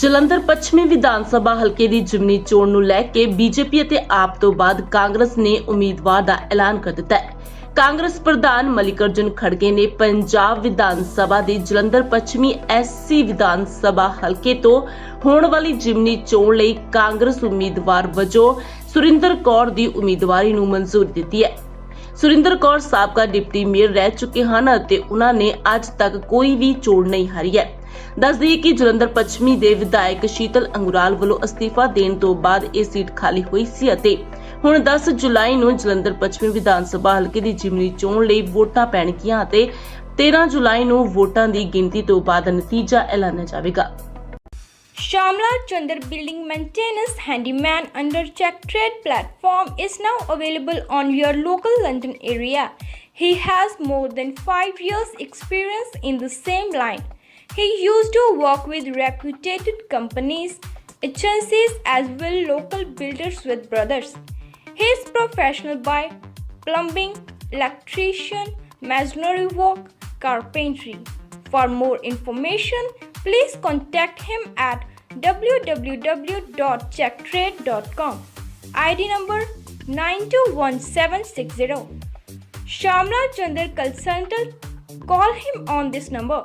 ਜਲੰਧਰ ਪੱਛਮੀ ਵਿਧਾਨ ਸਭਾ ਹਲਕੇ ਦੀ ਜਿਮਨੀ ਚੋਣ ਨੂੰ ਲੈ ਕੇ ਬੀਜੇਪੀ ਅਤੇ ਆਪ ਤੋਂ ਬਾਅਦ ਕਾਂਗਰਸ ਨੇ ਉਮੀਦਵਾਰ ਦਾ ਐਲਾਨ ਕਰ ਦਿੱਤਾ ਹੈ। ਕਾਂਗਰਸ ਪ੍ਰਧਾਨ ਮਲਿਕਰਜਨ ਖੜਗੇ ਨੇ ਪੰਜਾਬ ਵਿਧਾਨ ਸਭਾ ਦੀ ਜਲੰਧਰ ਪੱਛਮੀ ਐਸਸੀ ਵਿਧਾਨ ਸਭਾ ਹਲਕੇ ਤੋਂ ਹੋਣ ਵਾਲੀ ਜਿਮਨੀ ਚੋਣ ਲਈ ਕਾਂਗਰਸ ਉਮੀਦਵਾਰ ਵਜੋਂ ਸੁਰਿੰਦਰ ਕੌਰ ਦੀ ਉਮੀਦਵਾਰੀ ਨੂੰ ਮਨਜ਼ੂਰੀ ਦਿੱਤੀ ਹੈ। ਸੁਰਿੰਦਰ ਕੌਰ ਸਾਬਕਾ ਡਿਪਟੀ ਮੇਅਰ ਰਹਿ ਚੁੱਕੇ ਹਨ ਅਤੇ ਉਹਨਾਂ ਨੇ ਅੱਜ ਤੱਕ ਕੋਈ ਵੀ ਚੋਣ ਨਹੀਂ ਹਾਰੀ ਹੈ। ਦੱਸ ਦਈਏ ਕਿ ਜਲੰਧਰ ਪੱਛਮੀ ਦੇ ਵਿਧਾਇਕ ਸ਼ੀਤਲ ਅੰਗੁਰਾਲ ਵੱਲੋਂ ਅਸਤੀਫਾ ਦੇਣ ਤੋਂ ਬਾਅਦ ਇਹ ਸੀਟ ਖਾਲੀ ਹੋਈ ਸੀ ਅਤੇ ਹੁਣ 10 ਜੁਲਾਈ ਨੂੰ ਜਲੰਧਰ ਪੱਛਮੀ ਵਿਧਾਨ ਸਭਾ ਹਲਕੇ ਦੀ ਜਿਮਨੀ ਚੋਣ ਲਈ ਵੋਟਾਂ ਪੈਣਗੀਆਂ ਅਤੇ 13 ਜੁਲਾਈ ਨੂੰ ਵੋਟਾਂ ਦੀ ਗਿਣਤੀ ਤੋਂ ਬਾਅਦ ਨਤੀਜਾ ਐਲਾਨਿਆ ਜਾਵੇਗਾ Shamla Chandar Building Maintenance Handyman under Check Trade platform is now available on your local London area. He has more than 5 years experience in the same line. He used to work with reputed companies, agencies as well local builders with brothers. He is professional by plumbing, electrician, masonry work, carpentry. For more information, please contact him at www.checktrade.com. ID number 921760. Shamla Chandar Consultant. Call him on this number